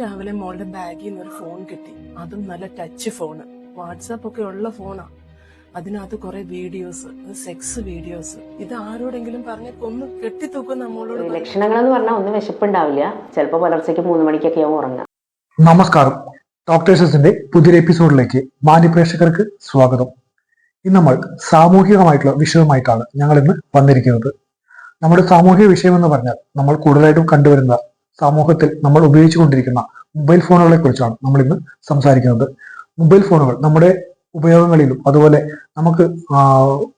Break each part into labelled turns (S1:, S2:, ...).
S1: രാവിലെ മോളുടെ ബാഗിൽ നിന്ന് ഒരു ഫോൺ കിട്ടി. അതും നല്ല ടച്ച് ഫോണ് വാട്സാപ്പ് ഒക്കെ ഉള്ള ഫോണാ അതിനകത്ത് കുറെ വീഡിയോസ് സെക്സ് വീഡിയോസ് ഇത് ആരോടെങ്കിലും പറഞ്ഞ് കൊന്ന് കെട്ടിത്തൂക്കുന്ന നമ്മളോട്
S2: ലക്ഷണങ്ങൾ എന്ന് പറഞ്ഞാൽ ഒന്നും വിശപ്പുണ്ടാവില്ല. ചിലപ്പോൾ പുലർച്ചയ്ക്ക് മൂന്ന് മണിക്കൊക്കെ ആവും ഉറങ്ങാം
S3: നമസ്കാരം. ഡോക്ടേഴ്സിന്റെ പുതിയൊരു എപ്പിസോഡിലേക്ക് മാന്യ പ്രേക്ഷകർക്ക് സ്വാഗതം. ഇന്ന് നമ്മൾ സാമൂഹികമായിട്ടുള്ള വിഷയവുമായിട്ടാണ് ഞങ്ങൾ ഇന്ന് വന്നിരിക്കുന്നത്. നമ്മുടെ സാമൂഹിക വിഷയം എന്ന് പറഞ്ഞാൽ നമ്മൾ കൂടുതലായിട്ടും കണ്ടുവരുന്ന സമൂഹത്തിൽ നമ്മൾ ഉപയോഗിച്ചുകൊണ്ടിരിക്കുന്ന മൊബൈൽ ഫോണുകളെ കുറിച്ചാണ് നമ്മൾ ഇന്ന് സംസാരിക്കുന്നത്. മൊബൈൽ ഫോണുകൾ നമ്മുടെ ഉപയോഗങ്ങളിലും അതുപോലെ നമുക്ക്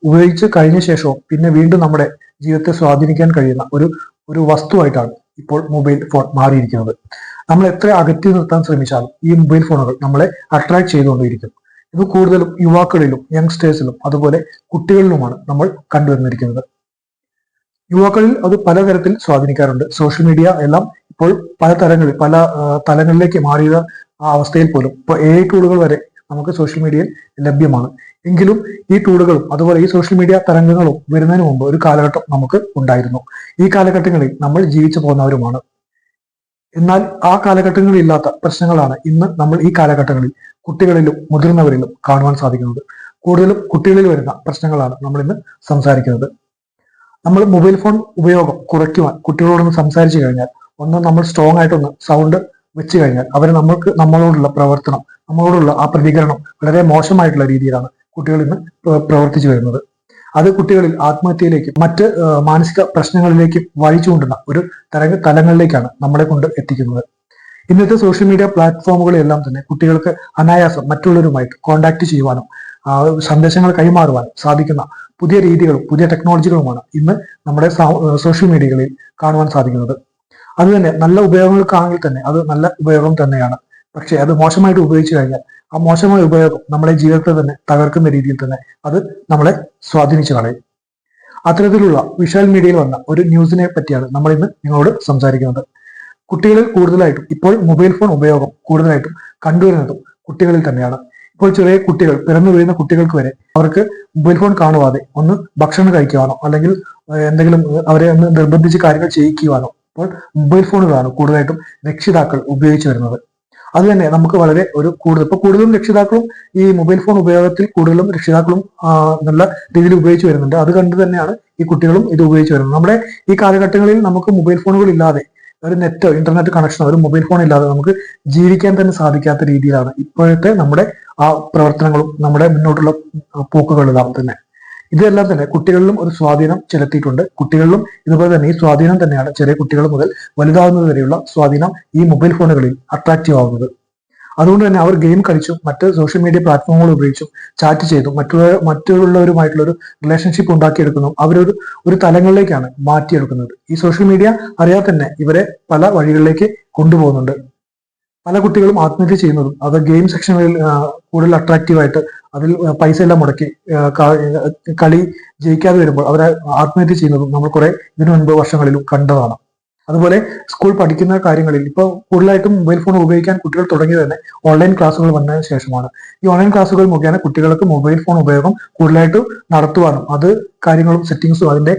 S3: ഉപയോഗിച്ച് കഴിഞ്ഞ ശേഷവും പിന്നെ വീണ്ടും നമ്മുടെ ജീവിതത്തെ സ്വാധീനിക്കാൻ കഴിയുന്ന ഒരു ഒരു വസ്തുവായിട്ടാണ് ഇപ്പോൾ മൊബൈൽ ഫോൺ മാറിയിരിക്കുന്നത്. നമ്മൾ എത്ര അകറ്റി നിർത്താൻ ശ്രമിച്ചാലും ഈ മൊബൈൽ ഫോണുകൾ നമ്മളെ അട്രാക്ട് ചെയ്തുകൊണ്ടിരിക്കും ഇത് കൂടുതലും യുവാക്കളിലും യങ്സ്റ്റേഴ്സിലും അതുപോലെ കുട്ടികളിലുമാണ് നമ്മൾ കണ്ടുവന്നിരിക്കുന്നത്. യുവാക്കളിൽ അത് പലതരത്തിൽ സ്വാധീനിക്കാറുണ്ട്. സോഷ്യൽ മീഡിയ എല്ലാം ഇപ്പോൾ പല തലങ്ങളിൽ പല തലങ്ങളിലേക്ക് മാറിയ ആ അവസ്ഥയിൽ പോലും. ഇപ്പോൾ എ ടൂളുകൾ വരെ നമുക്ക് സോഷ്യൽ മീഡിയയിൽ ലഭ്യമാണ്. എങ്കിലും ഈ ടൂളുകളും അതുപോലെ ഈ സോഷ്യൽ മീഡിയ തരംഗങ്ങളും വരുന്നതിന് മുമ്പ് ഒരു കാലഘട്ടം നമുക്ക് ഉണ്ടായിരുന്നു. ഈ കാലഘട്ടങ്ങളിൽ നമ്മൾ ജീവിച്ചു പോകുന്നവരുമാണ്. എന്നാൽ ആ കാലഘട്ടങ്ങളിൽ ഇല്ലാത്ത പ്രശ്നങ്ങളാണ് ഇന്ന് നമ്മൾ ഈ കാലഘട്ടങ്ങളിൽ കുട്ടികളിലും മുതിർന്നവരിലും കാണുവാൻ സാധിക്കുന്നത്. കൂടുതലും കുട്ടികളിൽ വരുന്ന പ്രശ്നങ്ങളാണ് നമ്മൾ ഇന്ന് സംസാരിക്കുന്നത്. നമ്മൾ മൊബൈൽ ഫോൺ ഉപയോഗം കുറയ്ക്കുവാൻ കുട്ടികളോടൊന്ന് സംസാരിച്ചു കഴിഞ്ഞാൽ ഒന്ന് നമ്മൾ സ്ട്രോങ് ആയിട്ടൊന്ന് സൗണ്ട് വെച്ച് കഴിഞ്ഞാൽ അവർ നമ്മൾക്ക് നമ്മളോടുള്ള പ്രവർത്തനം നമ്മളോടുള്ള ആ പ്രതികരണം വളരെ മോശമായിട്ടുള്ള രീതിയിലാണ് കുട്ടികൾ ഇന്ന് പ്രവർത്തിച്ചു വരുന്നത്. അത് കുട്ടികളിൽ ആത്മഹത്യയിലേക്കും മറ്റ് മാനസിക പ്രശ്നങ്ങളിലേക്കും വഴിച്ചുകൊണ്ടുന്ന ഒരു തരംഗ തലങ്ങളിലേക്കാണ് നമ്മളെ കൊണ്ട് എത്തിക്കുന്നത്. ഇന്നത്തെ സോഷ്യൽ മീഡിയ പ്ലാറ്റ്ഫോമുകളെല്ലാം തന്നെ കുട്ടികൾക്ക് അനായാസം മറ്റുള്ളവരുമായിട്ട് കോണ്ടാക്ട് ചെയ്യുവാനും സന്ദേശങ്ങൾ കൈമാറുവാനും സാധിക്കുന്ന പുതിയ രീതികളും പുതിയ ടെക്നോളജികളുമാണ് ഇന്ന് നമ്മുടെ സോഷ്യൽ മീഡിയകളിൽ കാണുവാൻ സാധിക്കുന്നത്. അത് തന്നെ നല്ല ഉപയോഗങ്ങൾക്കാണെങ്കിൽ തന്നെ അത് നല്ല ഉപയോഗം തന്നെയാണ്. പക്ഷെ അത് മോശമായിട്ട് ഉപയോഗിച്ചു കഴിഞ്ഞാൽ ആ മോശമായ ഉപയോഗം നമ്മുടെ ജീവിതത്തെ തന്നെ തകർക്കുന്ന രീതിയിൽ തന്നെ അത് നമ്മളെ സ്വാധീനിച്ചു കളയും. അത്തരത്തിലുള്ള വിഷ്വൽ മീഡിയയിൽ വന്ന ഒരു ന്യൂസിനെ പറ്റിയാണ് നമ്മൾ ഇന്ന് നിങ്ങളോട് സംസാരിക്കുന്നത്. കുട്ടികളിൽ കൂടുതലായിട്ടും ഇപ്പോൾ മൊബൈൽ ഫോൺ ഉപയോഗം കൂടുതലായിട്ടും കണ്ടുവരുന്നതും കുട്ടികളിൽ തന്നെയാണ്. ഇപ്പോൾ ചെറിയ കുട്ടികൾ പിറന്നു വീഴുന്ന കുട്ടികൾക്ക് വരെ അവർക്ക് മൊബൈൽ ഫോൺ കാണുവാതെ ഒന്ന് ഭക്ഷണം കഴിക്കുവാനോ അല്ലെങ്കിൽ എന്തെങ്കിലും അവരെ ഒന്ന് നിർബന്ധിച്ച് കാര്യങ്ങൾ ചെയ്യിക്കുവാനോ ഇപ്പോൾ മൊബൈൽ ഫോണുകളാണ് കൂടുതലായിട്ടും രക്ഷിതാക്കൾ ഉപയോഗിച്ചു വരുന്നത്. അത് തന്നെ നമുക്ക് വളരെ ഒരു കൂടുതൽ ഇപ്പൊ കൂടുതലും രക്ഷിതാക്കളും ഈ മൊബൈൽ ഫോൺ ഉപയോഗത്തിൽ കൂടുതലും രക്ഷിതാക്കളും നല്ല രീതിയിൽ ഉപയോഗിച്ച് വരുന്നുണ്ട്. അത് കണ്ട് തന്നെയാണ് ഈ കുട്ടികളും ഇത് ഉപയോഗിച്ച് വരുന്നത്. നമ്മുടെ ഈ കാലഘട്ടങ്ങളിൽ നമുക്ക് മൊബൈൽ ഫോണുകൾ ഇല്ലാതെ ഒരു നെറ്റോ ഇന്റർനെറ്റ് കണക്ഷനോ ഒരു മൊബൈൽ ഫോൺ ഇല്ലാതെ നമുക്ക് ജീവിക്കാൻ തന്നെ സാധിക്കാത്ത രീതിയിലാണ് ഇപ്പോഴത്തെ നമ്മുടെ ആ പ്രവർത്തനങ്ങളും നമ്മുടെ മുന്നോട്ടുള്ള പോക്കുകളെല്ലാം തന്നെ. ഇതെല്ലാം തന്നെ കുട്ടികളിലും ഒരു സ്വാധീനം ചെലുത്തിയിട്ടുണ്ട്. കുട്ടികളിലും ഇതുപോലെ തന്നെ ഈ സ്വാധീനം തന്നെയാണ് ചെറിയ കുട്ടികൾ മുതൽ വലുതാവുന്നത് വരെയുള്ള സ്വാധീനം ഈ മൊബൈൽ ഫോണുകളിൽ അട്രാക്റ്റീവ് ആവുന്നത്. അതുകൊണ്ട് തന്നെ അവർ ഗെയിം കളിച്ചും മറ്റ് സോഷ്യൽ മീഡിയ പ്ലാറ്റ്ഫോമുകൾ ഉപയോഗിച്ചും ചാറ്റ് ചെയ്തും മറ്റുള്ള മറ്റുള്ളവരുമായിട്ടുള്ള ഒരു റിലേഷൻഷിപ്പ് ഉണ്ടാക്കിയെടുക്കുന്നു. അവരൊരു ഒരു തലങ്ങളിലേക്കാണ് മാറ്റിയെടുക്കുന്നത്. ഈ സോഷ്യൽ മീഡിയ അറിയാതെ തന്നെ ഇവരെ പല വഴികളിലേക്ക് കൊണ്ടുപോകുന്നുണ്ട്. പല കുട്ടികളും ആത്മഹത്യ ചെയ്യുന്നതും അത് ഗെയിം സെക്ഷനുകളിൽ കൂടുതൽ അട്രാക്റ്റീവ് ആയിട്ട് അതിൽ പൈസ എല്ലാം മുടക്കി കളി ജയിക്കാതെ വരുമ്പോൾ അവരെ ആത്മഹത്യ ചെയ്യുന്നതും നമ്മൾ കുറെ ഇതിനു മുൻപ് വർഷങ്ങളിലും കണ്ടതാണ്. അതുപോലെ സ്കൂൾ പഠിക്കുന്ന കാര്യങ്ങളിൽ ഇപ്പോൾ കൂടുതലായിട്ടും മൊബൈൽ ഫോൺ ഉപയോഗിക്കാൻ കുട്ടികൾ തുടങ്ങിയത് തന്നെ ഓൺലൈൻ ക്ലാസ്സുകൾ വന്നതിന് ശേഷമാണ്. ഈ ഓൺലൈൻ ക്ലാസ്സുകൾ മുഖേന കുട്ടികൾക്ക് മൊബൈൽ ഫോൺ ഉപയോഗം കൂടുതലായിട്ട് നടത്തുവാനും അത് കാര്യങ്ങളും സെറ്റിംഗ്സും അതിന്റെ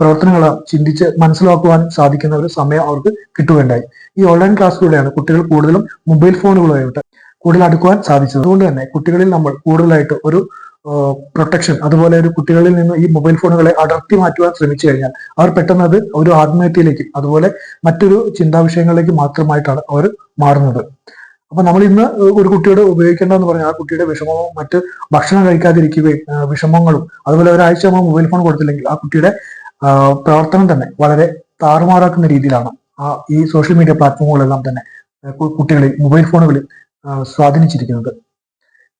S3: പ്രവർത്തനങ്ങളും ചിന്തിച്ച് മനസ്സിലാക്കുവാൻ സാധിക്കുന്ന ഒരു സമയം അവർക്ക് കിട്ടുകയുണ്ടായി. ഈ ഓൺലൈൻ ക്ലാസ്സിലൂടെയാണ് കുട്ടികൾ കൂടുതലും മൊബൈൽ ഫോണുകളുമായിട്ട് കൂടുതൽ അടുക്കുവാൻ സാധിച്ചത്. അതുകൊണ്ട് തന്നെ കുട്ടികളിൽ നമ്മൾ കൂടുതലായിട്ട് ഒരു പ്രൊട്ടക്ഷൻ അതുപോലെ ഒരു കുട്ടികളിൽ നിന്ന് ഈ മൊബൈൽ ഫോണുകളെ അടർത്തി മാറ്റുവാൻ ശ്രമിച്ചു കഴിഞ്ഞാൽ അവർ പെട്ടെന്ന് അത് ഒരു ആത്മഹത്യയിലേക്ക് അതുപോലെ മറ്റൊരു ചിന്താ വിഷയങ്ങളിലേക്ക് മാത്രമായിട്ടാണ് അവർ മാറുന്നത്. അപ്പൊ നമ്മൾ ഇന്ന് ഒരു കുട്ടിയോട് ഉപയോഗിക്കേണ്ടതെന്ന് പറഞ്ഞാൽ ആ കുട്ടിയുടെ വിഷമവും മറ്റ് ഭക്ഷണം കഴിക്കാതിരിക്കുകയും വിഷമങ്ങളും അതുപോലെ ഒരാഴ്ച നമ്മൾ മൊബൈൽ ഫോൺ കൊടുത്തില്ലെങ്കിൽ ആ കുട്ടിയുടെ പ്രവർത്തനം തന്നെ വളരെ താറുമാറാക്കുന്ന രീതിയിലാണ്. ആ ഈ സോഷ്യൽ മീഡിയ പ്ലാറ്റ്ഫോമുകളെല്ലാം തന്നെ കുട്ടികളെ കുട്ടികളിൽ മൊബൈൽ ഫോണുകളിൽ സ്വാധീനിച്ചിരിക്കുന്നത്.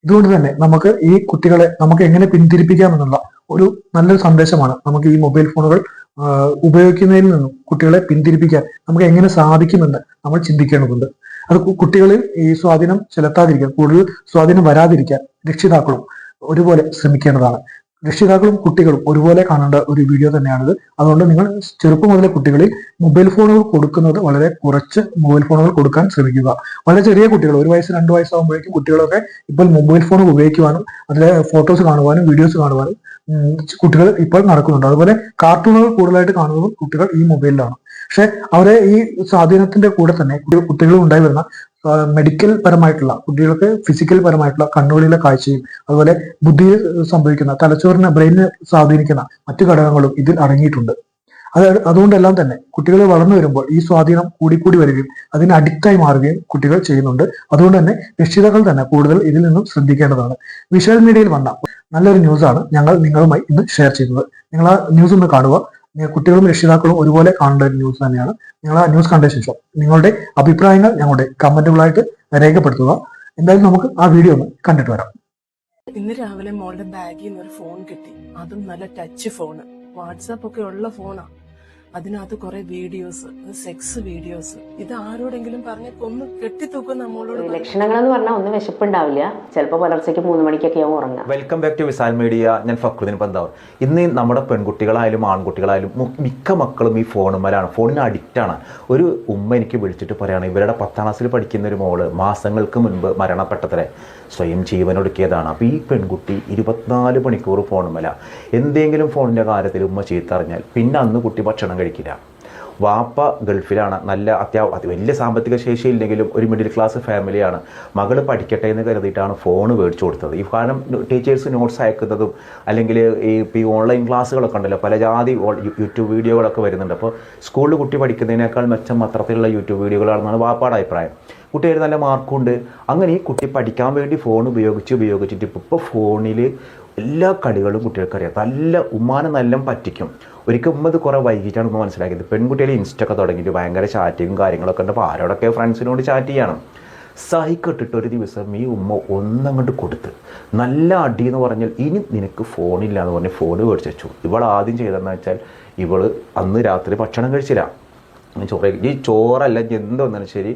S3: ഇതുകൊണ്ട് തന്നെ നമുക്ക് ഈ കുട്ടികളെ നമുക്ക് എങ്ങനെ പിന്തിരിപ്പിക്കാം എന്നുള്ള ഒരു നല്ലൊരു സന്ദേശമാണ് നമുക്ക് ഈ മൊബൈൽ ഫോണുകൾ ഉപയോഗിക്കുന്നതിൽ നിന്നും കുട്ടികളെ പിന്തിരിപ്പിക്കാൻ നമുക്ക് എങ്ങനെ സാധിക്കുമെന്ന് നമ്മൾ ചിന്തിക്കേണ്ടതുണ്ട്. അത് കുട്ടികളിൽ ഈ സ്വാധീനം ചെലുത്താതിരിക്കാൻ കൂടുതൽ സ്വാധീനം വരാതിരിക്കാൻ രക്ഷിതാക്കളും ഒരുപോലെ ശ്രമിക്കേണ്ടതാണ്. രക്ഷിതാക്കളും കുട്ടികളും ഒരുപോലെ കാണേണ്ട ഒരു വീഡിയോ തന്നെയാണിത്. അതുകൊണ്ട് നിങ്ങൾ ചെറുപ്പം മുതലേ കുട്ടികളിൽ മൊബൈൽ ഫോണുകൾ കൊടുക്കുന്നത് വളരെ കുറച്ച് മൊബൈൽ ഫോണുകൾ കൊടുക്കാൻ ശ്രമിക്കുക. വളരെ ചെറിയ കുട്ടികൾ ഒരു വയസ്സ് രണ്ട് വയസ്സാകുമ്പോഴേക്കും കുട്ടികളൊക്കെ ഇപ്പോൾ മൊബൈൽ ഫോൺ ഉപയോഗിക്കുവാനും അതിലെ ഫോട്ടോസ് കാണുവാനും വീഡിയോസ് കാണുവാനും കുട്ടികൾ ഇപ്പോൾ നടക്കുന്നുണ്ട്. അതുപോലെ കാർട്ടൂണുകൾ കൂടുതലായിട്ട് കാണുന്നതും കുട്ടികൾ ഈ മൊബൈലിലാണ് പക്ഷെ അവരെ ഈ സ്വാധീനത്തിന്റെ കൂടെ തന്നെ കുട്ടികൾ ഉണ്ടായി വരുന്ന മെഡിക്കൽ പരമായിട്ടുള്ള കുട്ടികൾക്ക് ഫിസിക്കൽ പരമായിട്ടുള്ള കണ്ണുകളിലെ കാഴ്ചയും അതുപോലെ ബുദ്ധിയിൽ സംഭവിക്കുന്ന തലച്ചോറിനെ ബ്രെയിനിനെ സ്വാധീനിക്കുന്ന മറ്റു ഘടകങ്ങളും ഇതിൽ അടങ്ങിയിട്ടുണ്ട്. അത് അതുകൊണ്ടെല്ലാം തന്നെ കുട്ടികൾ വളർന്നു വരുമ്പോൾ ഈ സ്വാധീനം കൂടിക്കൂടി വരികയും അതിന് അഡിക്റ്റായി മാറുകയും കുട്ടികൾ ചെയ്യുന്നുണ്ട്. അതുകൊണ്ട് തന്നെ രക്ഷിതാക്കൾ തന്നെ കൂടുതൽ ഇതിൽ നിന്നും ശ്രദ്ധിക്കേണ്ടതാണ്. വിഷ്വൽ മീഡിയയിൽ വന്ന നല്ലൊരു ന്യൂസാണ് ഞങ്ങൾ നിങ്ങളുമായി ഇന്ന് ഷെയർ ചെയ്യുന്നത്. നിങ്ങൾ ആ ന്യൂസ് ഒന്ന് കാണുക. കുട്ടികളും രക്ഷിതാക്കളും ഒരുപോലെ കാണേണ്ട ഒരു ന്യൂസ് തന്നെയാണ്. നിങ്ങൾ ആ ന്യൂസ് കണ്ട ശേഷം നിങ്ങളുടെ അഭിപ്രായങ്ങൾ ഞങ്ങളുടെ കമന്റുകളായിട്ട് രേഖപ്പെടുത്തുക. എന്തായാലും നമുക്ക് ആ വീഡിയോ ഒന്ന് കണ്ടിട്ട് വരാം.
S1: ഇന്ന് രാവിലെ മോളുടെ ബാഗിൽ നിന്ന് ഒരു ഫോൺ കിട്ടി. അതും നല്ല ടച്ച് ഫോണ് വാട്സാപ്പ് ഒക്കെ ഉള്ള ഫോണാ അതിനകത്ത് കുറെ വീഡിയോസ് സെക്സ് വീഡിയോസ് ഇത് ആരോടെങ്കിലും പറഞ്ഞ് കൊന്ന് കെട്ടിത്തൂക്കും നമ്മളോട്.
S2: ലക്ഷണങ്ങൾ എന്ന് പറഞ്ഞാൽ ഒന്നും വിശപ്പുണ്ടാവില്ല. ചിലപ്പോൾ പുലർച്ചയ്ക്ക് മൂന്ന് മണിക്കൊക്കെ ആവും ഉറങ്ങാം
S4: welcome back to Visal media ഞാൻ ഫക്രുദ്ദീൻ പന്താവർ. ഇന്ന് നമ്മുടെ പെൺകുട്ടികളായാലും ആൺകുട്ടികളായാലും മിക്ക മക്കളും ഈ ഫോണുമാരാണ് ഫോണിന് അഡിക്റ്റാണ് ഒരു ഉമ്മ എനിക്ക് വിളിച്ചിട്ട് പറയുകയാണ് ഇവരുടെ പത്താം ക്ലാസ്സിൽ പഠിക്കുന്ന ഒരു മോൾ മാസങ്ങൾക്ക് മുൻപ് മരണപ്പെട്ടത്രേ സ്വയം ജീവനൊടുക്കിയതാണ്. അപ്പോൾ ഈ പെൺകുട്ടി ഇരുപത്തിനാല് മണിക്കൂർ ഫോണുമല എന്തെങ്കിലും ഫോണിന്റെ കാര്യത്തിൽ ഉമ്മ ചീത്തറിഞ്ഞാൽ പിന്നെ അന്ന് കുട്ടി ഭക്ഷണം കഴിക്കില്ല. വാപ്പ ഗൾഫിലാണ്. നല്ല അത്യാവശ്യം വലിയ സാമ്പത്തിക ശേഷി ഇല്ലെങ്കിലും ഒരു മിഡിൽ ക്ലാസ് ഫാമിലിയാണ് മകൾ പഠിക്കട്ടെ എന്ന് കരുതിയിട്ടാണ് ഫോൺ മേടിച്ചു കൊടുത്തത്. ഈ കാരണം ടീച്ചേഴ്സ് നോട്ട്സ് അയക്കുന്നതും അല്ലെങ്കിൽ ഈ ഈ ഓൺലൈൻ ക്ലാസ്സുകളൊക്കെ ഉണ്ടല്ലോ. പല ജാതി യൂട്യൂബ് വീഡിയോകളൊക്കെ വരുന്നുണ്ട്. അപ്പോൾ സ്കൂളിൽ കുട്ടി പഠിക്കുന്നതിനേക്കാൾ മെച്ചം അത്തരത്തിലുള്ള യൂട്യൂബ് വീഡിയോകളാണെന്നാണ് വാപ്പാടെ അഭിപ്രായം. കുട്ടിയിൽ നല്ല മാർക്കുണ്ട് അങ്ങനെ ഈ കുട്ടി പഠിക്കാൻ വേണ്ടി ഫോൺ ഉപയോഗിച്ച് ഉപയോഗിച്ചിട്ട് ഇപ്പോൾ ഫോണിൽ എല്ലാ കളികളും കുട്ടികൾക്കറിയാം. നല്ല ഉമ്മാനെ നല്ല പറ്റിക്കും. ഒരിക്കൽ ഉമ്മ ഇത് കുറേ വൈകിട്ടാണ് ഉമ്മ മനസ്സിലാക്കിയത്. പെൺകുട്ടികൾ ഇൻസ്റ്റൊക്കെ തുടങ്ങിയിട്ട് ഭയങ്കര ചാറ്റിങ്ങും കാര്യങ്ങളൊക്കെ ഉണ്ട്. അപ്പോൾ ആരോടൊക്കെ ഫ്രണ്ട്സിനോട് ചാറ്റ് ചെയ്യണം. സഹിക്കിട്ടിട്ട് ഒരു ദിവസം ഈ ഉമ്മ ഒന്നങ്ങോട്ട് കൊടുത്ത്. നല്ല അടി എന്ന് പറഞ്ഞാൽ ഇനി നിനക്ക് ഫോണില്ല എന്ന് പറഞ്ഞ് ഫോൺ മേടിച്ച് വെച്ചു. ഇവൾ ആദ്യം ചെയ്തതെന്ന് വെച്ചാൽ ഇവൾ അന്ന് രാത്രി ഭക്ഷണം കഴിച്ചില്ല. ചോറ് ഈ ചോറല്ല എന്തോ എന്നാലും വന്നാലും ശരി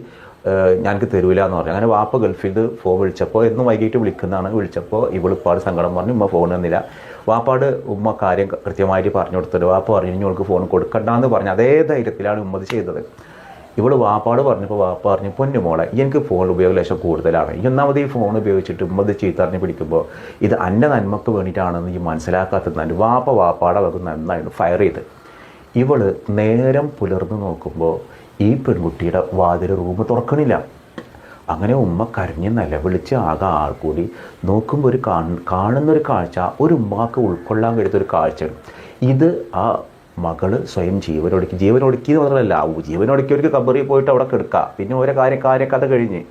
S4: ഞാനക്ക് തരൂല എന്ന് പറഞ്ഞു. അങ്ങനെ വാപ്പ ഗൾഫിൽ ഫോൺ വിളിച്ചപ്പോൾ എന്നും വൈകിട്ട് വിളിക്കുന്നതാണ് വിളിച്ചപ്പോൾ ഇവളിപ്പാട് സങ്കടം പറഞ്ഞു ഉമ്മ ഫോൺ തന്നില്ല. വാപ്പാട് ഉമ്മ കാര്യം കൃത്യമായിട്ട് പറഞ്ഞു കൊടുത്തിട്ട് വാപ്പ പറഞ്ഞു ഇനി അവൾക്ക് ഫോൺ കൊടുക്കണ്ടെന്ന് പറഞ്ഞു അതേ ധൈര്യത്തിലാണ് ഉമ്മത് ചെയ്തത്. ഇവൾ വാപ്പാട് പറഞ്ഞപ്പോൾ വാപ്പ പറഞ്ഞു പൊന്നു മോളെ എനിക്ക് ഫോൺ ഉപയോഗം കൂടുതലാണ്. ഈ ഒന്നാമത് ഈ ഫോൺ ഉപയോഗിച്ചിട്ട് ഉമ്മത് ചീത്തറിഞ്ഞ് പിടിക്കുമ്പോൾ ഇത് അന്ന നന്മക്ക് വേണ്ടിയിട്ടാണെന്ന് ഈ മനസ്സിലാക്കാത്തതാണ് വാപ്പ വാപ്പാട് അവർക്ക് നന്നായിട്ട് ഫയർ ചെയ്ത്. ഇവൾ നേരം പുലർന്ന് നോക്കുമ്പോൾ ഈ പെൺകുട്ടിയുടെ വാതിൽ റൂം തുറക്കണില്ല. അങ്ങനെ ഉമ്മ കരഞ്ഞ് നിലവിളിച്ച് ആകെ ആൾ കൂടി നോക്കുമ്പോൾ ഒരു കാണ- കാണുന്നൊരു കാഴ്ച ഒരു ഉമ്മാക്ക് ഉൾക്കൊള്ളാൻ കഴിയുന്ന ഒരു കാഴ്ചയാണ് ഇത് ആ മകൾ സ്വയം ജീവനൊടുക്കി ജീവനൊടുക്കി എന്ന് മാത്രമല്ല ജീവനൊടുക്കിയവർക്ക് കബറിൽ പോയിട്ട് അവിടെ കിടക്കുക പിന്നെ ഓരോ കാര്യം കാര്യക്കഥ കഴിഞ്ഞ്.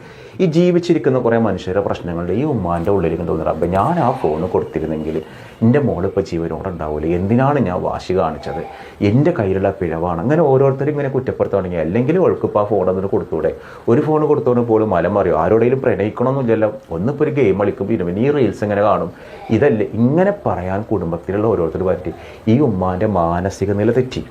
S4: ഈ ജീവിച്ചിരിക്കുന്ന കുറേ മനുഷ്യരുടെ പ്രശ്നങ്ങളുടെ ഈ ഉമ്മാന്റെ ഉള്ളിലേക്ക് തോന്നുന്നത് അപ്പം ഞാൻ ആ ഫോൺ കൊടുത്തിരുന്നെങ്കിൽ എന്റെ മോളിപ്പോൾ ജീവനോടെ ഉണ്ടാവില്ല എന്തിനാണ് ഞാൻ വാശി കാണിച്ചത്? എന്റെ കയ്യിലുള്ള പിഴവാണ്. അങ്ങനെ ഓരോരുത്തരും ഇങ്ങനെ കുറ്റപ്പെടുത്തുകയാണെങ്കിൽ അല്ലെങ്കിൽ ഒഴുക്കിപ്പോൾ ആ ഫോൺ അതിന് കൊടുത്തൂടെ? ഒരു ഫോൺ കൊടുത്തോണ്ട് പോലും മലം അറിയും ആരോടെങ്കിലും പ്രണയിക്കണമെന്നില്ലല്ലോ ഒന്നിപ്പോൾ ഒരു ഗെയിം കളിക്കും. പിന്നെ ഈ റീൽസ് ഇങ്ങനെ കാണും. ഇതല്ലേ ഇങ്ങനെ പറയാൻ കുടുംബത്തിലുള്ള ഓരോരുത്തർ പറ്റി. ഈ ഉമ്മാന്റെ മാനസിക നില തെറ്റി.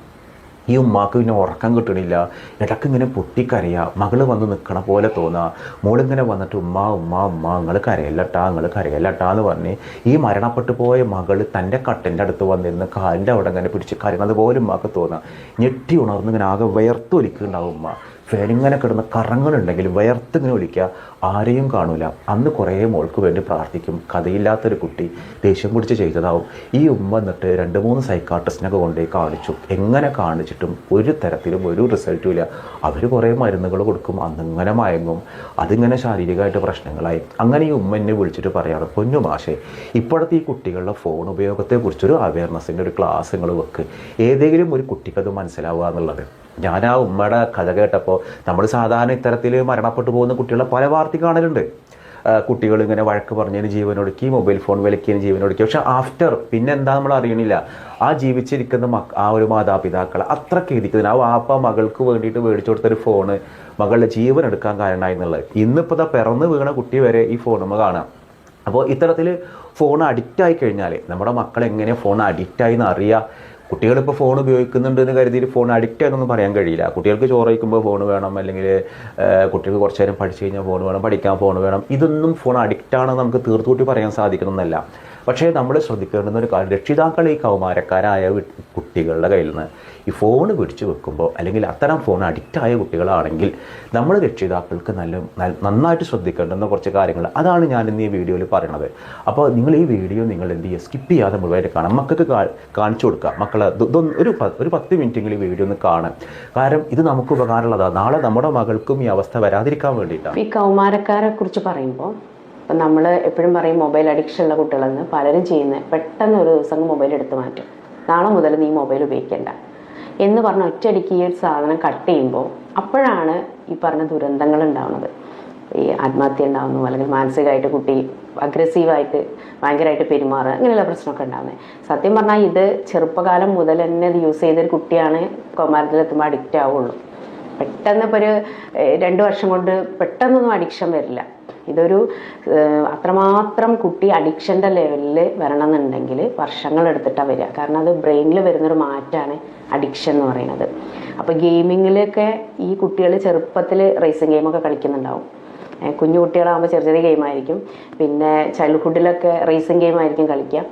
S4: ഈ ഉമ്മാക്ക് പിന്നെ ഉറക്കം കിട്ടണില്ല. ഇടയ്ക്ക് ഇങ്ങനെ പൊട്ടിക്കരയുക മകൾ വന്ന് നിൽക്കണ പോലെ തോന്നുക മോളിങ്ങനെ വന്നിട്ട് ഉമ്മ ഉമ്മ ഉമ്മ നിങ്ങൾ കരയല്ലട്ടാ നിങ്ങൾ കരയല്ലട്ടാ എന്ന് പറഞ്ഞ് ഈ മരണപ്പെട്ടു പോയ മകൾ തന്റെ കട്ടന്റെ അടുത്ത് വന്നിരുന്ന് കാലിന്റെ അവിടെ ഇങ്ങനെ പിടിച്ച് കരയണത് പോലെ ഉമ്മാക്ക് തോന്നുക ഞെട്ടി ഉണർന്ന് ഇങ്ങനെ ആകെ വിയർത്തൊലിക്കുന്നുണ്ടാവും ഉമ്മ. ഫാനിങ്ങനെ കിടന്ന് കറങ്ങുന്നുണ്ടെങ്കിൽ വയർത്തിങ്ങനെ വിളിക്കുക ആരെയും കാണൂല. അന്ന് കുറേ മോൾക്ക് വേണ്ടി പ്രാർത്ഥിക്കും. കഥയില്ലാത്തൊരു കുട്ടി ദേഷ്യം പിടിച്ച് ചെയ്തതാവും. ഈ ഉമ്മ എന്നിട്ട് രണ്ട് മൂന്ന് സൈക്കാട്രിസ്റ്റിനൊക്കെ കൊണ്ടുപോയി കാണിച്ചു. എങ്ങനെ കാണിച്ചിട്ടും ഒരു തരത്തിലും ഒരു റിസൾട്ടും ഇല്ല. അവർ കുറേ മരുന്നുകൾ കൊടുക്കും. അന്നിങ്ങനെ മയങ്ങും. അതിങ്ങനെ ശാരീരികമായിട്ട് പ്രശ്നങ്ങളായി. അങ്ങനെ ഈ ഉമ്മ എന്നെ വിളിച്ചിട്ട് പറയാണ് പൊന്നു മാഷേ ഇപ്പോഴത്തെ ഈ കുട്ടികളുടെ ഫോൺ ഉപയോഗത്തെക്കുറിച്ചൊരു അവയർനെസ്സിന്റെ ഒരു ക്ലാസ് നിങ്ങൾ വെക്ക്. ഏതെങ്കിലും ഒരു കുട്ടിക്കത് മനസ്സിലാവുക എന്നുള്ളത്. ഞാൻ ആ ഉമ്മയുടെ കഥ കേട്ടപ്പോൾ നമ്മൾ സാധാരണ ഇത്തരത്തിൽ മരണപ്പെട്ടു പോകുന്ന കുട്ടികളെ പല വാർത്തയും കാണലുണ്ട്. കുട്ടികൾ ഇങ്ങനെ വഴക്ക് പറഞ്ഞതിന് ജീവനൊടുക്കി മൊബൈൽ ഫോൺ വിലക്കിയതിന് ജീവനൊടുക്കി പക്ഷെ ആഫ്റ്റർ പിന്നെ എന്താ നമ്മൾ അറിയണില്ല. ആ ജീവിച്ചിരിക്കുന്ന ആ ഒരു മാതാപിതാക്കൾ അത്ര കീതിക്കുന്നതിന് ആ വാപ്പ മകൾക്ക് വേണ്ടിയിട്ട് മേടിച്ചു കൊടുത്തൊരു ഫോണ് മകളുടെ ജീവൻ എടുക്കാൻ കാരണമായി എന്നുള്ളത്. ഇന്നിപ്പോൾ പിറന്ന് വീണ കുട്ടി വരെ ഈ ഫോണുമ്മ കാണാം. അപ്പോൾ ഇത്തരത്തിൽ ഫോൺ അഡിക്റ്റ് ആയി കഴിഞ്ഞാൽ നമ്മുടെ മക്കൾ എങ്ങനെ ഫോൺ അഡിക്റ്റ് ആയി എന്ന് അറിയുക കുട്ടികളിപ്പോൾ ഫോൺ ഉപയോഗിക്കുന്നുണ്ട് എന്ന് കരുതിയിട്ട് ഫോൺ അഡിക്റ്റ് ആയെന്നൊന്നും പറയാൻ കഴിയില്ല. കുട്ടികൾക്ക് ചോറ് വയ്ക്കുമ്പോൾ ഫോൺ വേണം അല്ലെങ്കിൽ കുട്ടികൾക്ക് കുറച്ച് നേരം പഠിച്ചു കഴിഞ്ഞാൽ ഫോൺ വേണം പഠിക്കാൻ ഫോൺ വേണം. ഇതൊന്നും ഫോൺ അഡിക്റ്റ് ആണെന്ന് നമുക്ക് തീർത്തുകൂട്ടി പറയാൻ സാധിക്കുന്നൊന്നല്ല പക്ഷേ നമ്മൾ ശ്രദ്ധിക്കേണ്ടുന്ന ഒരു കാര്യം രക്ഷിതാക്കൾ ഈ കൗമാരക്കാരായ കുട്ടികളുടെ കയ്യിൽ നിന്ന് ഈ ഫോൺ പിടിച്ചു വെക്കുമ്പോൾ അല്ലെങ്കിൽ അത്തരം ഫോൺ അഡിക്റ്റായ കുട്ടികളാണെങ്കിൽ നമ്മൾ രക്ഷിതാക്കൾക്ക് നല്ല നന്നായിട്ട് ശ്രദ്ധിക്കേണ്ടുന്ന കുറച്ച് കാര്യങ്ങൾ. അതാണ് ഞാൻ ഇന്ന് ഈ വീഡിയോയിൽ പറയണത്. അപ്പോൾ നിങ്ങൾ ഈ വീഡിയോ നിങ്ങൾ എന്ത് ചെയ്യുക? സ്കിപ്പ് ചെയ്യാതെ മുഴുവനായിട്ട് കാണാം മക്കൾക്ക് കാണിച്ചു കൊടുക്കുക. മക്കളെ ഒരു ഒരു പത്ത് മിനിറ്റെങ്കിലും ഈ വീഡിയോ ഒന്ന് കാണാം കാരണം ഇത് നമുക്ക് ഉപകാരമുള്ളതാണ്. നാളെ നമ്മുടെ മകൾക്കും ഈ അവസ്ഥ വരാതിരിക്കാൻ വേണ്ടിയിട്ടാണ്.
S2: ഈ കൗമാരക്കാരെ കുറിച്ച് പറയുമ്പോൾ ഇപ്പം നമ്മൾ എപ്പോഴും പറയും മൊബൈൽ അഡിക്ഷൻ ഉള്ള കുട്ടികളെന്ന് പലരും ചെയ്യുന്നത് പെട്ടെന്ന് ഒരു ദിവസം മൊബൈൽ എടുത്ത് മാറ്റും. നാളെ മുതൽ നീ മൊബൈൽ ഉപയോഗിക്കേണ്ട. എന്ന് പറഞ്ഞ ഒറ്റയടിക്ക് ഈ ഒരു സാധനം കട്ട് ചെയ്യുമ്പോൾ അപ്പോഴാണ് ഈ പറഞ്ഞ ദുരന്തങ്ങൾ ഉണ്ടാവുന്നത്. ഈ ആത്മഹത്യ ഉണ്ടാവുന്നു അല്ലെങ്കിൽ മാനസികമായിട്ട് കുട്ടി അഗ്രസീവായിട്ട് ഭയങ്കരമായിട്ട് പെരുമാറുക അങ്ങനെയുള്ള പ്രശ്നമൊക്കെ ഉണ്ടാകുന്നത് സത്യം പറഞ്ഞാൽ ഇത് ചെറുപ്പകാലം മുതൽ തന്നെ ഇത് യൂസ് ചെയ്തൊരു കുട്ടിയാണ് കൗമാരത്തിലെത്തുമ്പോൾ അഡിക്റ്റ് ആവുള്ളൂ. പെട്ടെന്ന് ഇപ്പോൾ ഒരു രണ്ട് വർഷം കൊണ്ട് പെട്ടെന്നൊന്നും അഡിക്ഷൻ വരില്ല. ഇതൊരു അത്രമാത്രം കുട്ടി അഡിക്ഷന്റെ ലെവലിൽ വരണമെന്നുണ്ടെങ്കിൽ വർഷങ്ങൾ എടുത്തിട്ടാണ് വരിക. കാരണം അത് ബ്രെയിനിൽ വരുന്നൊരു മാറ്റമാണ് അഡിക്ഷൻ എന്ന് പറയുന്നത്. അപ്പോൾ ഗെയിമിങ്ങിലൊക്കെ ഈ കുട്ടികൾ ചെറുപ്പത്തിൽ റേസിംഗ് ഗെയിമൊക്കെ കളിക്കുന്നുണ്ടാവും. കുഞ്ഞു കുട്ടികളാകുമ്പോൾ ചെറിയ ചെറിയ ഗെയിമായിരിക്കും. പിന്നെ ചൈൽഡ്ഹുഡിലൊക്കെ റേസിംഗ് ഗെയിമായിരിക്കും കളിക്കുക.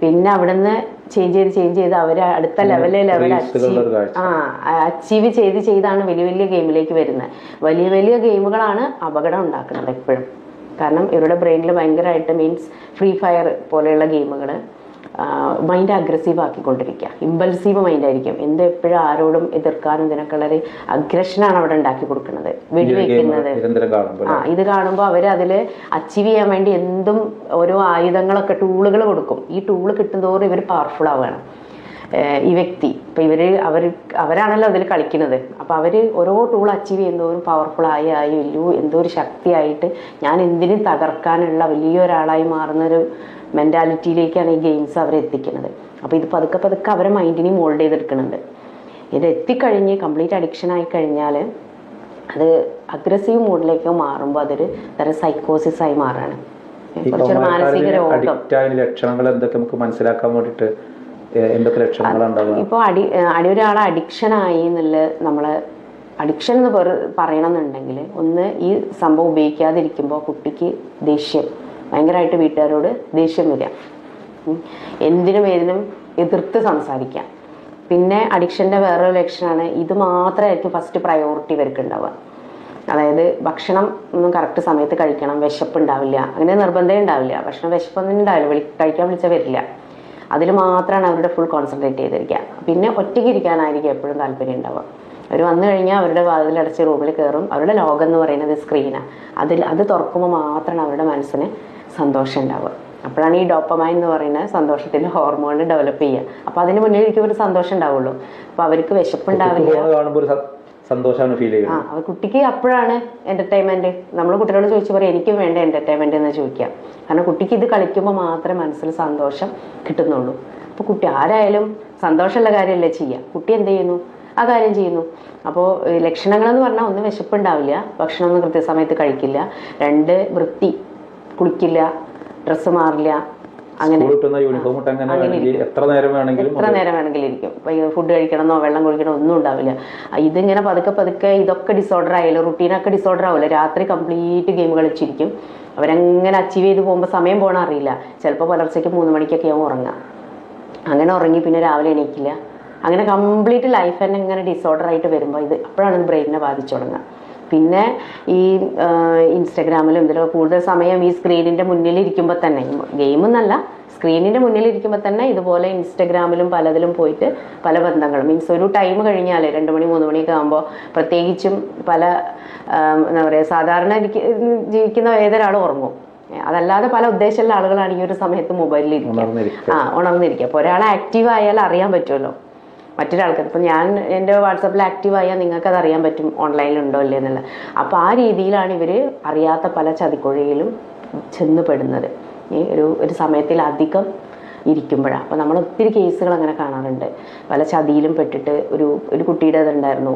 S2: പിന്നെ അവിടുന്ന് ചേഞ്ച് ചെയ്ത് ചേഞ്ച് ചെയ്ത് അവർ അടുത്ത ലെവലിൽ
S4: അവർ അച്ചീവ്
S2: ആ അച്ചീവ് ചെയ്ത് ചെയ്താണ് വലിയ വലിയ ഗെയിമിലേക്ക് വരുന്നത്. വലിയ വലിയ ഗെയിമുകളാണ് അപകടം ഉണ്ടാക്കുന്നത് എപ്പോഴും. കാരണം ഇവരുടെ ബ്രെയിനിൽ ഭയങ്കരമായിട്ട് മീൻസ് ഫ്രീ ഫയർ പോലെയുള്ള ഗെയിമുകൾ മൈൻഡ് അഗ്രസീവ് ആക്കിക്കൊണ്ടിരിക്കുക. ഇമ്പൾസീവ് മൈൻഡ് ആയിരിക്കും. എന്ത് എപ്പോഴും ആരോടും എതിർക്കാനും ഇതിനൊക്കെ ഉള്ളൊരു അഗ്രഷനാണ് അവിടെ ഉണ്ടാക്കി കൊടുക്കുന്നത്. വെടിവെക്കുന്നത്. ആ ഇത് കാണുമ്പോൾ അവർ അതിൽ അച്ചീവ് ചെയ്യാൻ വേണ്ടി എന്തും ഓരോ ആയുധങ്ങളൊക്കെ ടൂളുകൾ കൊടുക്കും. ഈ ടൂൾ കിട്ടുന്നതോറും ഇവർ പവർഫുൾ ആവുകയാണ്. ഈ വ്യക്തി. ഇപ്പം ഇവർ അവർ അവരാണല്ലോ അതിൽ കളിക്കുന്നത്. അപ്പോൾ അവർ ഓരോ ടൂൾ അച്ചീവ് ചെയ്യുന്നതോറും പവർഫുൾ ആയി ആയി വലിയ എന്തോ ഒരു ശക്തിയായിട്ട് ഞാൻ എന്തിനും തകർക്കാനുള്ള വലിയൊരാളായി മാറുന്നൊരു മെന്റാലിറ്റിയിലേക്കാണ് ഈ ഗെയിംസ് അവരെ എത്തിക്കുന്നത് അപ്പോൾ ഇത് പതുക്കെ പതുക്കെ അവരെ മൈൻഡിനെ മോൾഡ് ചെയ്തെടുക്കുന്നുണ്ട്. ഇത് എത്തിക്കഴിഞ്ഞ് കംപ്ലീറ്റ് അഡിക്ഷൻ ആയി കഴിഞ്ഞാൽ അത് അഗ്രസീവ് മോഡിലേക്ക് മാറുമ്പോൾ അതൊരു തരം സൈക്കോസിസ് ആയി മാറാണ്. കുറച്ചൊരു മാനസിക രോഗം.
S4: ലക്ഷണങ്ങൾ എന്തൊക്കെ നമുക്ക് മനസ്സിലാക്കാൻ വേണ്ടിയിട്ട് എന്തൊക്കെ ലക്ഷണങ്ങളുണ്ടാവുക
S2: ഇപ്പോൾ അടി അടി ഒരാൾ അഡിക്ഷൻ ആയി എന്നുള്ള നമ്മൾ അഡിക്ഷൻ എന്ന് പറ പറയണമെന്നുണ്ടെങ്കിൽ ഒന്ന് ഈ സംഭവം ഉപയോഗിക്കാതിരിക്കുമ്പോൾ കുട്ടിക്ക് ദേഷ്യം. ഭയങ്കരമായിട്ട് വീട്ടുകാരോട് ദേഷ്യം വരിക. എന്തിനും ഏതിനും എതിർത്ത് സംസാരിക്കാം. പിന്നെ അഡിക്ഷന്റെ വേറൊരു ലക്ഷണമാണ് ഇത് മാത്രമായിരിക്കും ഫസ്റ്റ് പ്രയോറിറ്റി ഇവർക്ക് ഉണ്ടാവുക അതായത് ഭക്ഷണം ഒന്നും കറക്റ്റ് സമയത്ത് കഴിക്കണം വിശപ്പ് ഉണ്ടാവില്ല അങ്ങനെ നിർബന്ധം ഉണ്ടാവില്ല. ഭക്ഷണം വിശപ്പൊന്നും ഉണ്ടാവില്ല വിളി കഴിക്കാൻ വിളിച്ചാൽ വരില്ല. അതിൽ മാത്രമാണ് അവരുടെ ഫുൾ കോൺസെൻട്രേറ്റ് ചെയ്തിരിക്കുക. പിന്നെ ഒറ്റയ്ക്ക് ഇരിക്കാനായിരിക്കും എപ്പോഴും താല്പര്യം ഉണ്ടാവുക. അവർ വന്നു കഴിഞ്ഞാൽ അവരുടെ വാതിലടച്ച് റൂമിൽ കയറും അവരുടെ ലോകം എന്ന് പറയുന്നത് സ്ക്രീനാണ് അതിൽ അത് തുറക്കുമ്പോൾ മാത്രമാണ് അവരുടെ മനസ്സിന് സന്തോഷം ഉണ്ടാവുക അപ്പോഴാണ് ഈ ഡോപ്പമൈൻ എന്ന് പറയുന്ന സന്തോഷത്തിന്റെ ഹോർമോൺ ഡെവലപ്പ് ചെയ്യുക. അപ്പോൾ അതിന് മുന്നിൽ ഇരിക്കുമ്പോൾ ഒരു സന്തോഷം ഉണ്ടാവുള്ളൂ. അപ്പോൾ അവർക്ക് വിശപ്പുണ്ടാവില്ല
S4: സന്തോഷമാണ് ഫീൽ
S2: ആ
S4: ചെയ്യുന്നത്
S2: അത് കുട്ടിക്ക് അപ്പോഴാണ് എന്റർടൈൻമെന്റ് നമ്മൾ കുട്ടികളോട് ചോദിച്ചു പറയും എനിക്കും വേണ്ട എന്റർടൈൻമെന്റ് എന്ന് ചോദിക്കാം. കാരണം കുട്ടിക്ക് ഇത് കളിക്കുമ്പോൾ മാത്രമേ മനസ്സിൽ സന്തോഷം കിട്ടുന്നുള്ളൂ. അപ്പോൾ കുട്ടി ആരായാലും സന്തോഷമുള്ള കാര്യമല്ലേ ചെയ്യുക. കുട്ടി എന്ത് ചെയ്യുന്നു? ആ കാര്യം ചെയ്യുന്നു. അപ്പോൾ ലക്ഷണങ്ങളെന്ന് പറഞ്ഞാൽ ഒന്ന് വിശപ്പുണ്ടാവില്ല ഭക്ഷണമൊന്നും കൃത്യസമയത്ത് കഴിക്കില്ല. രണ്ട് വൃത്തി കുളിക്കില്ല ഡ്രസ്സ് മാറില്ല അങ്ങനെ.
S4: യൂണിഫോം എത്ര നേരം വേണമെങ്കിലും
S2: എത്ര നേരം വേണമെങ്കിലും ഇരിക്കും ഫുഡ് കഴിക്കണമെന്നോ വെള്ളം കുടിക്കണമോ ഒന്നും ഉണ്ടാവില്ല. ഇതിങ്ങനെ പതുക്കെ പതുക്കെ ഇതൊക്കെ ഡിസോർഡർ ആയാലും റുട്ടീനൊക്കെ ഡിസോർഡർ ആവില്ല രാത്രി കംപ്ലീറ്റ് ഗെയിം കളിച്ചിരിക്കും. അവരങ്ങനെ അച്ചീവ് ചെയ്ത് പോകുമ്പോൾ സമയം പോകണം അറിയില്ല. ചിലപ്പോൾ പുലർച്ചയ്ക്ക് മൂന്ന് മണിക്കൊക്കെ ആവും ഉറങ്ങുക അങ്ങനെ ഉറങ്ങി പിന്നെ രാവിലെ എണീക്കില്ല. അങ്ങനെ കംപ്ലീറ്റ് ലൈഫ് തന്നെ ഇങ്ങനെ ഡിസോർഡർ ആയിട്ട് വരുമ്പോൾ ഇത് അപ്പോഴാണ് ഇത് ബ്രെയിനിനെ ബാധിച്ചു തുടങ്ങുക. പിന്നെ ഈ ഇൻസ്റ്റഗ്രാമിലും ഇതിലൊക്കെ കൂടുതൽ സമയം ഈ സ്ക്രീനിന്റെ മുന്നിൽ ഇരിക്കുമ്പോൾ തന്നെ ഗെയിം എന്നല്ല സ്ക്രീനിന്റെ മുന്നിൽ ഇരിക്കുമ്പോൾ തന്നെ ഇതുപോലെ ഇൻസ്റ്റഗ്രാമിലും പലതിലും പോയിട്ട് പല ബന്ധങ്ങളും. മീൻസ് ഒരു ടൈം കഴിഞ്ഞാൽ രണ്ട് മണി മൂന്ന് മണിയൊക്കെ ആകുമ്പോൾ പ്രത്യേകിച്ചും പല എന്താ പറയുക സാധാരണ ജീവിക്കുന്ന ഏതൊരാളും ഉറങ്ങും. അതല്ലാതെ പല ഉദ്ദേശമുള്ള ആളുകളാണ് ഈ ഒരു സമയത്ത് മൊബൈലിൽ ഇരിക്കുക. ആ ഉണർന്നിരിക്കുക. അപ്പോൾ ഒരാൾ ആക്റ്റീവ് ആയാൽ അറിയാൻ പറ്റുമല്ലോ. മറ്റൊരാൾക്ക്. ഇപ്പം ഞാൻ എന്റെ വാട്സപ്പിൽ ആക്റ്റീവ് ആയാൽ നിങ്ങൾക്ക് അത് അറിയാൻ പറ്റും ഓൺലൈനിലുണ്ടോ ഇല്ലേ എന്നുള്ളത് അപ്പോൾ ആ രീതിയിലാണ് ഇവർ അറിയാത്ത പല ചതിക്കുഴയിലും ചെന്നുപെടുന്നത്. ഈ ഒരു ഒരു സമയത്തിലധികം ഇരിക്കുമ്പോഴാണ് അപ്പോൾ നമ്മൾ ഒത്തിരി കേസുകൾ അങ്ങനെ കാണാറുണ്ട്. പല ചതിയിലും പെട്ടിട്ട് ഒരു ഒരു കുട്ടിയുടെ ഇതുണ്ടായിരുന്നു.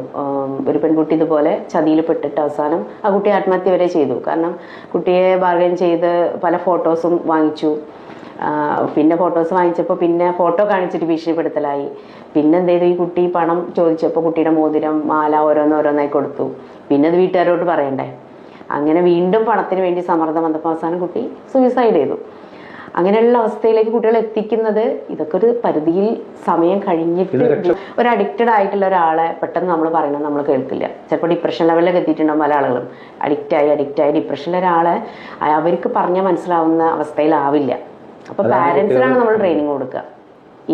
S2: ഒരു പെൺകുട്ടി ഇതുപോലെ ചതിയിൽ പെട്ടിട്ട് അവസാനം ആ കുട്ടി ആത്മഹത്യ വരെ ചെയ്തു. കാരണം കുട്ടിയെ ബാർഗൈൻ ചെയ്ത് പല ഫോട്ടോസും വാങ്ങിച്ചു. പിന്നെ ഫോട്ടോസ് വാങ്ങിച്ചപ്പോൾ പിന്നെ ഫോട്ടോ കാണിച്ചിട്ട് ഭീഷണിപ്പെടുത്തലായി. പിന്നെ എന്ത് ചെയ്തു? ഈ കുട്ടി പണം ചോദിച്ചപ്പോൾ കുട്ടിയുടെ മോതിരം മാല ഓരോന്നോരോന്നായി കൊടുത്തു. പിന്നെ അത് വീട്ടുകാരോട് പറയണ്ടേ? അങ്ങനെ വീണ്ടും പണത്തിന് വേണ്ടി സമ്മർദ്ദം വന്നപ്പോൾ അവസാനം കുട്ടി സൂയിസൈഡ് ചെയ്തു. അങ്ങനെയുള്ള അവസ്ഥയിലേക്ക് കുട്ടികൾ എത്തിക്കുന്നത് ഇതൊക്കെ ഒരു പരിധിയിൽ സമയം കഴിഞ്ഞിട്ട് ഒരു അഡിക്റ്റഡ് ആയിട്ടുള്ള ഒരാളെ പെട്ടെന്ന് നമ്മൾ പറയുന്നത് നമ്മൾ കേൾക്കില്ല. ചിലപ്പോൾ ഡിപ്രഷൻ ലെവലിലൊക്കെ എത്തിയിട്ടുണ്ടാവും പല ആളുകളും. അഡിക്റ്റായി അഡിക്റ്റായി ഡിപ്രഷനിലെ ഒരാളെ അവർക്ക് പറഞ്ഞാൽ മനസ്സിലാവുന്ന അവസ്ഥയിലാവില്ല. അപ്പോൾ പാരൻസിനാണ് നമ്മൾ ട്രെയിനിങ് കൊടുക്കുക.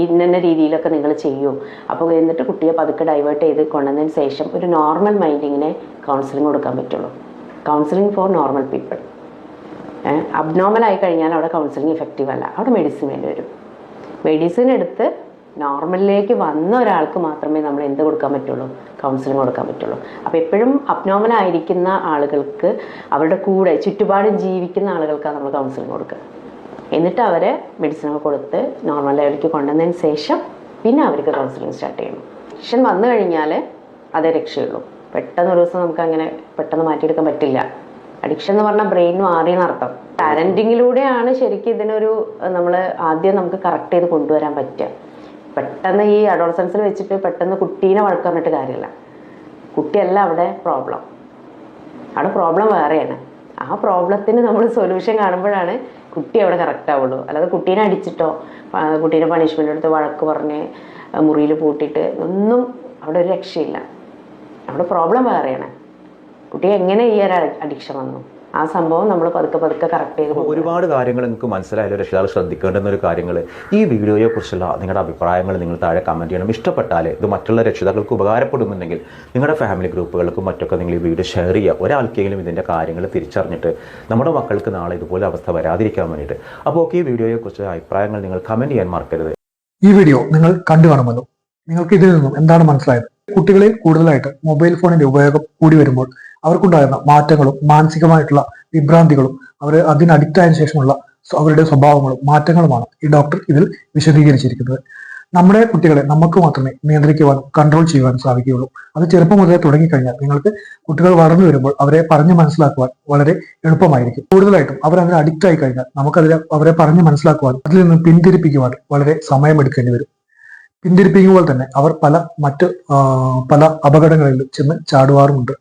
S2: ഇന്ന രീതിയിലൊക്കെ നിങ്ങൾ ചെയ്യും. അപ്പോൾ എന്നിട്ട് കുട്ടിയെ പതുക്കെ ഡൈവേർട്ട് ചെയ്ത് കൊണ്ടുവന്നതിന് ശേഷം ഒരു നോർമൽ മൈൻഡിങ്ങിനെ കൗൺസിലിംഗ് കൊടുക്കാൻ പറ്റുള്ളൂ. Counselling for normal people abnormal ആയി കഴിഞ്ഞാൽ അവിടെ കൗൺസിലിംഗ് ഇഫക്റ്റീവ് അല്ല. അവിടെ മെഡിസിൻ വേണ്ടി വരും. മെഡിസിൻ എടുത്ത് നോർമലിലേക്ക് വന്ന ഒരാൾക്ക് മാത്രമേ നമ്മൾ എന്ത് കൊടുക്കാൻ പറ്റുള്ളൂ? കൗൺസിലിംഗ് കൊടുക്കാൻ പറ്റുള്ളൂ. അപ്പോൾ എപ്പോഴും അബ്നോർമൽ ആയിരിക്കുന്ന ആളുകൾക്ക് അവരുടെ കൂടെ ചുറ്റുപാടും ജീവിക്കുന്ന ആളുകൾക്കാണ് നമ്മൾ കൗൺസിലിംഗ് കൊടുക്കുക. എന്നിട്ട് അവരെ മെഡിസിനൊക്കെ കൊടുത്ത് നോർമൽ ലെവലിലേക്ക് കൊണ്ടുവന്നതിന് ശേഷം പിന്നെ അവർക്ക് കൗൺസിലിംഗ് സ്റ്റാർട്ട് ചെയ്യണം അഡിക്ഷൻ വന്നു കഴിഞ്ഞാൽ അതേ രക്ഷയുള്ളൂ. പെട്ടെന്ന് ഒരു ദിവസം നമുക്ക് അങ്ങനെ പെട്ടെന്ന് മാറ്റിയെടുക്കാൻ പറ്റില്ല. അഡിക്ഷൻ എന്ന് പറഞ്ഞാൽ ബ്രെയിൻ മാറിയെന്നർത്ഥം പാരന്റിങ്ങിലൂടെയാണ് ശരിക്കും ഇതിനൊരു നമ്മൾ ആദ്യം നമുക്ക് കറക്റ്റ് ചെയ്ത് കൊണ്ടുവരാൻ പറ്റുക. പെട്ടെന്ന് ഈ അഡോൾസൻസിൽ വെച്ചിട്ട് പെട്ടെന്ന് കുട്ടീനെ വഴക്ക് പറഞ്ഞിട്ട് കാര്യമില്ല. കുട്ടിയല്ല അവിടെ പ്രോബ്ലം അവിടെ പ്രോബ്ലം വേറെയാണ്. ആ പ്രോബ്ലത്തിന് നമ്മൾ സൊല്യൂഷൻ കാണുമ്പോഴാണ് കുട്ടി അവിടെ കറക്റ്റ് ആവുള്ളൂ. അല്ലാതെ കുട്ടീനെ അടിച്ചിട്ടോ കുട്ടീനെ പണിഷ്മെന്റ് എടുത്ത് വഴക്ക് പറഞ്ഞ് മുറിയിൽ പൂട്ടിയിട്ട് ഒന്നും അവിടെ ഒരു രക്ഷയില്ല. അവിടെ പ്രോബ്ലം വേറെയാണ്. കുട്ടി എങ്ങനെ ഈ ഒരു അഡിക്ഷൻ വന്നു? ആ സംഭവം നമ്മൾ പതുക്കെ പതുക്കെ കറക്റ്റ് ചെയ്ത്.
S4: ഒരുപാട് കാര്യങ്ങൾ നിങ്ങൾക്ക് മനസ്സിലായാലും രക്ഷിതാക്കൾ ശ്രദ്ധിക്കേണ്ടുന്ന ഒരു കാര്യങ്ങൾ. ഈ വീഡിയോയെ കുറിച്ചുള്ള നിങ്ങളുടെ അഭിപ്രായങ്ങൾ നിങ്ങൾ താഴെ കമന്റ് ചെയ്യണം. ഇഷ്ടപ്പെട്ടാൽ ഇത് മറ്റുള്ള രക്ഷിതാക്കൾക്ക് ഉപകാരപ്പെടുമെന്നെങ്കിൽ നിങ്ങളുടെ ഫാമിലി ഗ്രൂപ്പുകൾക്കും മറ്റൊക്കെ നിങ്ങൾ ഈ വീഡിയോ ഷെയർ ചെയ്യുക. ഒരാൾക്കെങ്കിലും ഇതിന്റെ കാര്യങ്ങൾ തിരിച്ചറിഞ്ഞിട്ട് നമ്മുടെ മക്കൾക്ക് നാളെ ഇതുപോലെ അവസ്ഥ വരാതിരിക്കാൻ വേണ്ടിയിട്ട്. അപ്പോൾ ഈ വീഡിയോയെക്കുറിച്ച് അഭിപ്രായങ്ങൾ നിങ്ങൾ കമന്റ് ചെയ്യാൻ മറക്കരുത്.
S3: ഈ വീഡിയോ നിങ്ങൾ കണ്ടു കാണുമല്ലോ നിങ്ങൾക്ക് ഇതിൽ നിന്നും എന്താണ് മനസ്സിലായത്? കുട്ടികളിൽ കൂടുതലായിട്ട് മൊബൈൽ ഫോണിന്റെ ഉപയോഗം കൂടി വരുമ്പോൾ അവർക്കുണ്ടാകുന്ന മാറ്റങ്ങളും മാനസികമായിട്ടുള്ള വിഭ്രാന്തികളും അവർ അതിന് അഡിക്റ്റ് ആയതിനു ശേഷമുള്ള അവരുടെ സ്വഭാവങ്ങളും മാറ്റങ്ങളുമാണ് ഈ ഡോക്ടർ ഇതിൽ വിശദീകരിച്ചിരിക്കുന്നത്. നമ്മുടെ കുട്ടികളെ നമുക്ക് മാത്രമേ നിയന്ത്രിക്കുവാനും കൺട്രോൾ ചെയ്യുവാനും സാധിക്കുകയുള്ളൂ. അത് ചെറുപ്പം മുതലേ തുടങ്ങിക്കഴിഞ്ഞാൽ നിങ്ങൾക്ക് കുട്ടികൾ വളർന്നു വരുമ്പോൾ അവരെ പറഞ്ഞു മനസ്സിലാക്കുവാൻ വളരെ എളുപ്പമായിരിക്കും. കൂടുതലായിട്ടും അവർ അതിന് അഡിക്റ്റ് ആയി കഴിഞ്ഞാൽ നമുക്കതിനെ അവരെ പറഞ്ഞു മനസ്സിലാക്കുവാൻ അതിൽ നിന്ന് പിന്തിരിപ്പിക്കുവാൻ വളരെ സമയമെടുക്കേണ്ടി വരും. പിന്തിരിപ്പിക്കുമ്പോൾ തന്നെ അവർ പല മറ്റ് പല അപകടങ്ങളിൽ ചെന്ന് ചാടുവാറുമുണ്ട്.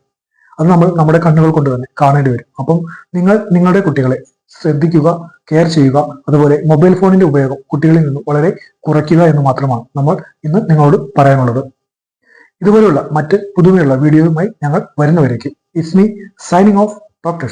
S3: അത് നമ്മൾ നമ്മുടെ കണ്ണുകൾ കൊണ്ട് തന്നെ കാണേണ്ടി വരും. അപ്പം നിങ്ങൾ നിങ്ങളുടെ കുട്ടികളെ ശ്രദ്ധിക്കുക കെയർ ചെയ്യുക. അതുപോലെ മൊബൈൽ ഫോണിന്റെ ഉപയോഗം കുട്ടികളിൽ നിന്നും വളരെ കുറയ്ക്കുക എന്ന് മാത്രമാണ് നമ്മൾ ഇന്ന് നിങ്ങളോട് പറയാനുള്ളത്. ഇതുപോലെയുള്ള മറ്റ് പുതുമയുള്ള വീഡിയോയുമായി ഞങ്ങൾ വരുന്നവരേക്ക്. It's me signing off doctor